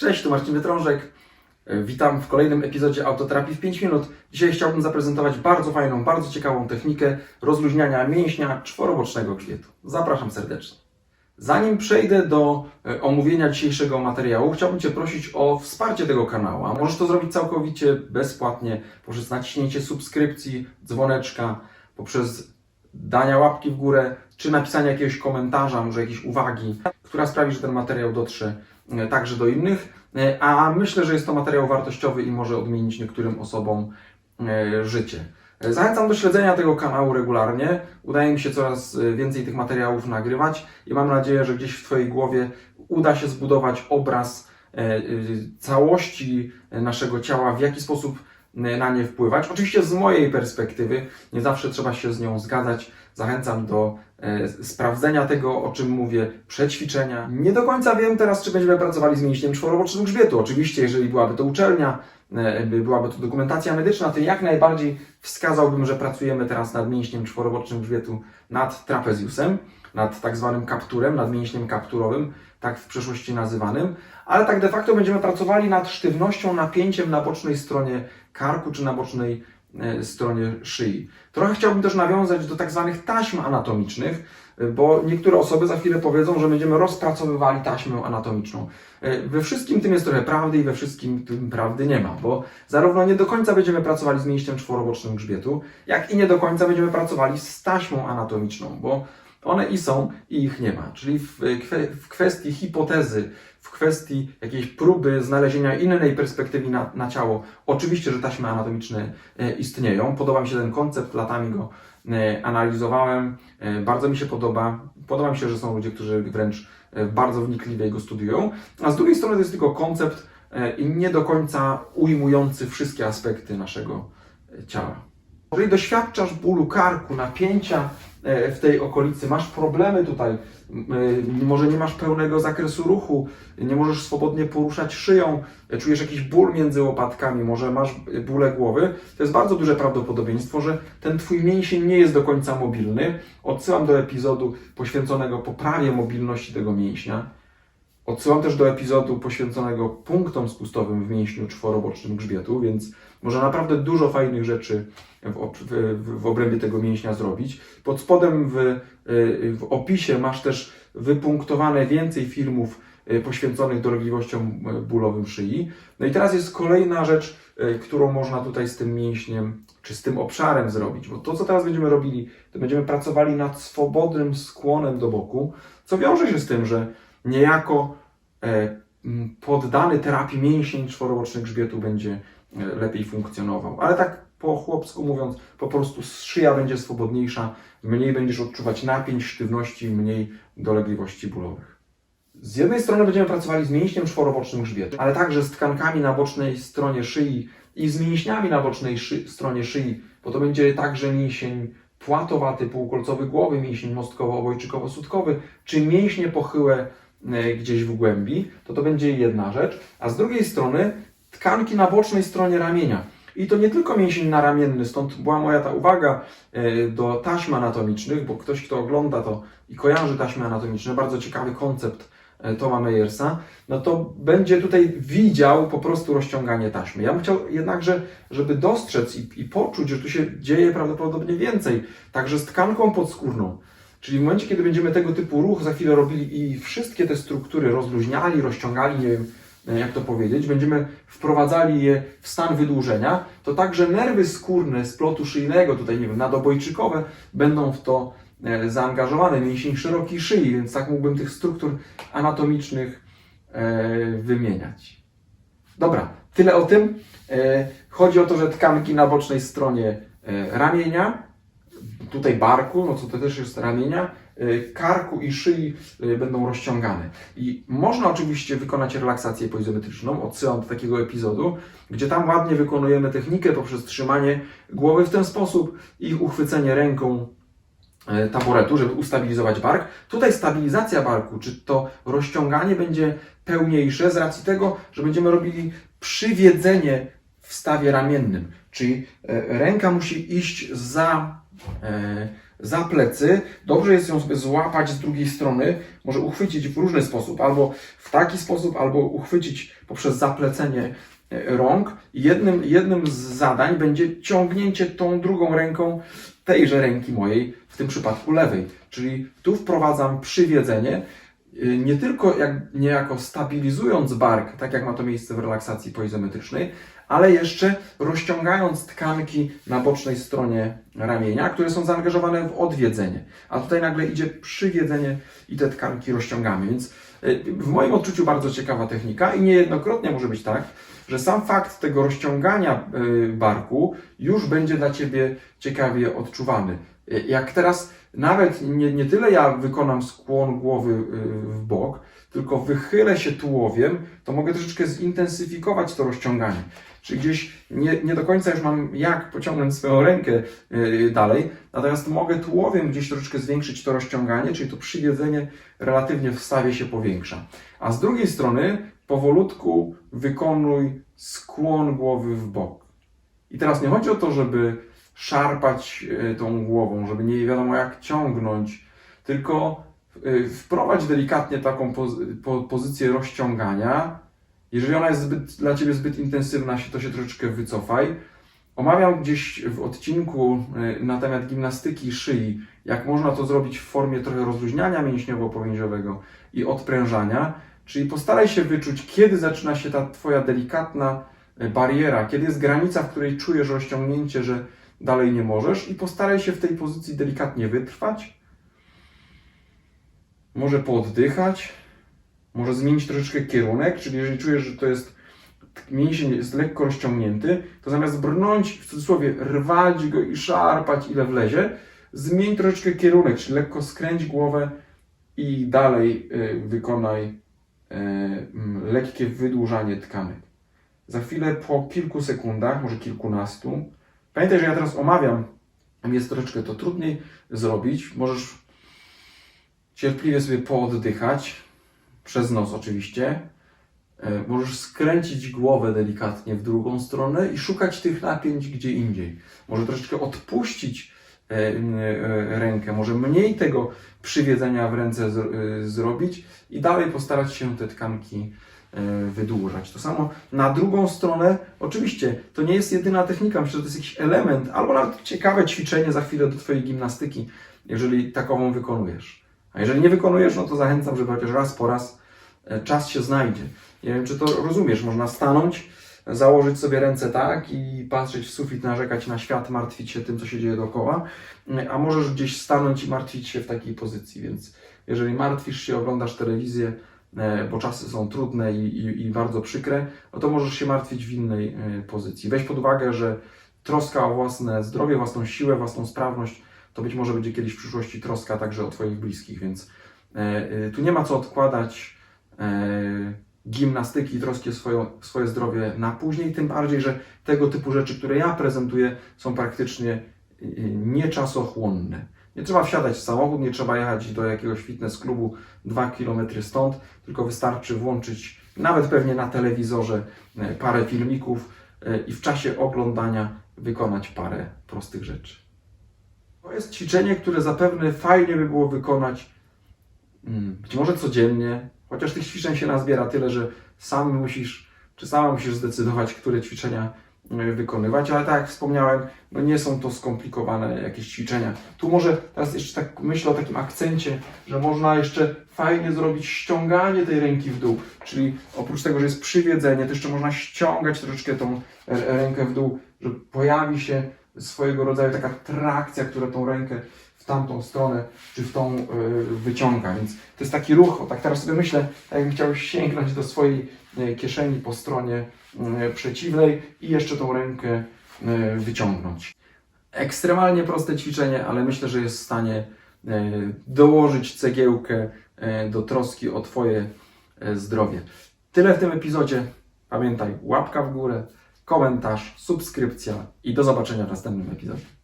Cześć, tu Marcin Wytrążek. E, Witam w kolejnym epizodzie Autoterapii w 5 minut. Dzisiaj chciałbym zaprezentować bardzo fajną, bardzo ciekawą technikę rozluźniania mięśnia czworobocznego grzbietu. Zapraszam serdecznie. Zanim przejdę do e, omówienia dzisiejszego materiału, chciałbym Cię prosić o wsparcie tego kanału. Możesz to zrobić całkowicie bezpłatnie poprzez naciśnięcie subskrypcji, dzwoneczka, poprzez dania łapki w górę, czy napisania jakiegoś komentarza, może jakiejś uwagi, która sprawi, że ten materiał dotrze także do innych. E, A myślę, że jest to materiał wartościowy i może odmienić niektórym osobom e, życie. E, Zachęcam do śledzenia tego kanału regularnie. Udaje mi się coraz e, więcej tych materiałów nagrywać i mam nadzieję, że gdzieś w Twojej głowie uda się zbudować obraz e, e, całości naszego ciała, w jaki sposób e, na nie wpływać. Oczywiście z mojej perspektywy, nie zawsze trzeba się z nią zgadzać. Zachęcam do e, sprawdzenia tego, o czym mówię, przećwiczenia. Nie do końca wiem teraz, czy będziemy pracowali z mięśniem czworobocznym grzbietu. Oczywiście, jeżeli byłaby to uczelnia, e, by- byłaby to dokumentacja medyczna, to jak najbardziej wskazałbym, że pracujemy teraz nad mięśniem czworobocznym grzbietu, nad trapezjusem, nad tak zwanym kapturem, nad mięśniem kapturowym, tak w przeszłości nazywanym, ale tak de facto będziemy pracowali nad sztywnością, napięciem na bocznej stronie karku czy na bocznej e, stronie szyi. Trochę chciałbym też nawiązać do tak zwanych taśm anatomicznych, e, bo niektóre osoby za chwilę powiedzą, że będziemy rozpracowywali taśmę anatomiczną. E, We wszystkim tym jest trochę prawdy i we wszystkim tym prawdy nie ma, bo zarówno nie do końca będziemy pracowali z mięśniem czworobocznym grzbietu, jak i nie do końca będziemy pracowali z taśmą anatomiczną, bo one i są, i ich nie ma. Czyli w, kwe, w kwestii hipotezy, w kwestii jakiejś próby znalezienia innej perspektywy na, na ciało, oczywiście, że taśmy anatomiczne e, istnieją. Podoba mi się ten koncept, latami go e, analizowałem. E, bardzo mi się podoba. Podoba mi się, że są ludzie, którzy wręcz bardzo wnikliwie go studiują. A z drugiej strony to jest tylko koncept i nie do końca ujmujący wszystkie aspekty naszego ciała. Jeżeli doświadczasz bólu karku, napięcia w tej okolicy, masz problemy tutaj, e, może nie masz pełnego zakresu ruchu, nie możesz swobodnie poruszać szyją, e, czujesz jakiś ból między łopatkami, może masz e, bóle głowy, to jest bardzo duże prawdopodobieństwo, że ten twój mięsień nie jest do końca mobilny. Odsyłam do epizodu poświęconego poprawie mobilności tego mięśnia. Odsyłam też do epizodu poświęconego punktom spustowym w mięśniu czworobocznym grzbietu, więc można naprawdę dużo fajnych rzeczy w, w, w, obrębie tego mięśnia zrobić. Pod spodem w, y, w opisie masz też wypunktowane więcej filmów y, poświęconych dolegliwościom y, bólowym szyi. No i teraz jest kolejna rzecz, którą można tutaj z tym mięśniem, czy z tym obszarem zrobić, bo to, co teraz będziemy robili, to będziemy pracowali nad swobodnym skłonem do boku, co wiąże się z tym, że niejako poddany terapii mięsień czworoboczny grzbietu będzie e, lepiej funkcjonował. Ale tak po chłopsku mówiąc, po prostu szyja będzie swobodniejsza, mniej będziesz odczuwać napięć, sztywności, mniej dolegliwości bólowych. Z jednej strony będziemy pracowali z mięśniem czworobocznym grzbietu, ale także z tkankami na bocznej stronie szyi i z mięśniami na bocznej szy- stronie szyi, bo to będzie także mięsień płatowaty, półkolcowy głowy, mięsień mostkowo-obojczykowo-sutkowy, czy mięśnie pochyłe e, gdzieś w głębi, to to będzie jedna rzecz, a z drugiej strony tkanki na bocznej stronie ramienia. I to nie tylko mięsień naramienny, stąd była moja ta uwaga e, do taśm anatomicznych, bo ktoś, kto ogląda to i kojarzy taśmy anatomiczne, bardzo ciekawy koncept e, Toma Meyersa, no to będzie tutaj widział po prostu rozciąganie taśmy. Ja bym chciał jednakże, żeby dostrzec i, i poczuć, że tu się dzieje prawdopodobnie więcej, także z tkanką podskórną. Czyli w momencie, kiedy będziemy tego typu ruch za chwilę robili i wszystkie te struktury rozluźniali, rozciągali, nie wiem e, jak to powiedzieć, będziemy wprowadzali je w stan wydłużenia, to także nerwy skórne z plotu szyjnego, tutaj nie wiem, nadobojczykowe, będą w to e, zaangażowane, mięsień szerokiej szyi, więc tak mógłbym tych struktur anatomicznych e, wymieniać. Dobra, tyle o tym. Chodzi o to, że tkanki na bocznej stronie ramienia, tutaj barku, no co to też jest ramienia, y, karku i szyi y, będą rozciągane. I można oczywiście wykonać relaksację poizometryczną, odsyłam do takiego epizodu, gdzie tam ładnie wykonujemy technikę poprzez trzymanie głowy w ten sposób i uchwycenie ręką e, taboretu, żeby ustabilizować bark. Tutaj stabilizacja barku, czy to rozciąganie będzie pełniejsze z racji tego, że będziemy robili przywiedzenie w stawie ramiennym, czyli e, ręka musi iść za, za plecy. Dobrze jest ją sobie złapać z drugiej strony, może uchwycić w różny sposób, albo w taki sposób, albo uchwycić poprzez zaplecenie e, rąk. Jednym, jednym z zadań będzie ciągnięcie tą drugą ręką tejże ręki mojej, w tym przypadku lewej. Czyli tu wprowadzam przywiedzenie, y, nie tylko jak, niejako stabilizując bark, tak jak ma to miejsce w relaksacji poizometrycznej, ale jeszcze rozciągając tkanki na bocznej stronie ramienia, które są zaangażowane w odwiedzenie. A tutaj nagle idzie przywiedzenie i te tkanki rozciągamy. Więc y, w moim odczuciu bardzo ciekawa technika i niejednokrotnie może być tak, że sam fakt tego rozciągania y, barku już będzie dla Ciebie ciekawie odczuwany. Jak teraz nawet nie, nie tyle ja wykonam skłon głowy y, w bok, tylko wychylę się tułowiem, to mogę troszeczkę zintensyfikować to rozciąganie. Czyli gdzieś nie, nie do końca już mam jak pociągnąć swoją rękę y, dalej, natomiast mogę tułowiem gdzieś troszeczkę zwiększyć to rozciąganie, czyli to przywiedzenie relatywnie w stawie się powiększa. A z drugiej strony powolutku wykonuj skłon głowy w bok. I teraz nie chodzi o to, żeby szarpać e, tą głową, żeby nie wiadomo jak ciągnąć, tylko e, wprowadź delikatnie taką poz- po- pozycję rozciągania. Jeżeli ona jest zbyt, dla Ciebie zbyt intensywna, to się troszeczkę wycofaj. Omawiam gdzieś w odcinku e, na temat gimnastyki szyi, jak można to zrobić w formie trochę rozluźniania mięśniowo-powięziowego i odprężania. Czyli postaraj się wyczuć, kiedy zaczyna się ta Twoja delikatna bariera, kiedy jest granica, w której czujesz rozciągnięcie, że dalej nie możesz, i postaraj się w tej pozycji delikatnie wytrwać. Może pooddychać, może zmienić troszeczkę kierunek, czyli jeżeli czujesz, że to jest mięsień jest lekko rozciągnięty, to zamiast brnąć, w cudzysłowie, rwać go i szarpać ile wlezie, zmień troszeczkę kierunek, czyli lekko skręć głowę i dalej y, wykonaj y, lekkie wydłużanie tkanek. Za chwilę, po kilku sekundach, może kilkunastu, pamiętaj, że ja teraz omawiam, jest troszeczkę to trudniej zrobić. Możesz cierpliwie sobie pooddychać, przez nos oczywiście. E, Możesz skręcić głowę delikatnie w drugą stronę i szukać tych napięć gdzie indziej. Może troszeczkę odpuścić e, e, rękę, może mniej tego przywiedzenia w ręce zrobić i dalej postarać się te tkanki wydłużać. To samo na drugą stronę, oczywiście to nie jest jedyna technika, myślę, że to jest jakiś element, albo nawet ciekawe ćwiczenie za chwilę do Twojej gimnastyki, jeżeli takową wykonujesz. A jeżeli nie wykonujesz, no to zachęcam, żeby chociaż raz po raz e, czas się znajdzie. Nie wiem, czy to rozumiesz. Można stanąć, założyć sobie ręce tak i patrzeć w sufit, narzekać na świat, martwić się tym, co się dzieje dookoła, a możesz gdzieś stanąć i martwić się w takiej pozycji. Więc jeżeli martwisz się, oglądasz telewizję, e, bo czasy są trudne i, i, i bardzo przykre, no to możesz się martwić w innej e, pozycji. Weź pod uwagę, że troska o własne zdrowie, własną siłę, własną sprawność, to być może będzie kiedyś w przyszłości troska także o Twoich bliskich, więc e, e, tu nie ma co odkładać e, gimnastyki, troski o swoją, swoje zdrowie na później, tym bardziej, że tego typu rzeczy, które ja prezentuję, są praktycznie nieczasochłonne. Nie trzeba wsiadać w samochód, nie trzeba jechać do jakiegoś fitness klubu 2 km stąd, tylko wystarczy włączyć nawet pewnie na telewizorze e, parę filmików e, i w czasie oglądania wykonać parę prostych rzeczy. To jest ćwiczenie, które zapewne fajnie by było wykonać mm, być może codziennie, chociaż tych ćwiczeń się nazbiera tyle, że sam musisz, czy sama musisz zdecydować, które ćwiczenia wykonywać, ale tak jak wspomniałem, no nie są to skomplikowane jakieś ćwiczenia. Tu może teraz jeszcze tak myślę o takim akcencie, że można jeszcze fajnie zrobić ściąganie tej ręki w dół, czyli oprócz tego, że jest przywiedzenie, to jeszcze można ściągać troszeczkę tą rękę w dół, że pojawi się swojego rodzaju taka trakcja, która tą rękę tamtą stronę, czy w tą y, wyciąga. Więc to jest taki ruch, o tak teraz sobie myślę, jakbym chciał sięgnąć do swojej y, kieszeni po stronie y, przeciwnej i jeszcze tą rękę wyciągnąć. Ekstremalnie proste ćwiczenie, ale myślę, że jest w stanie dołożyć cegiełkę do troski o Twoje zdrowie. Tyle w tym epizodzie. Pamiętaj, łapka w górę, komentarz, subskrypcja i do zobaczenia w następnym epizodzie.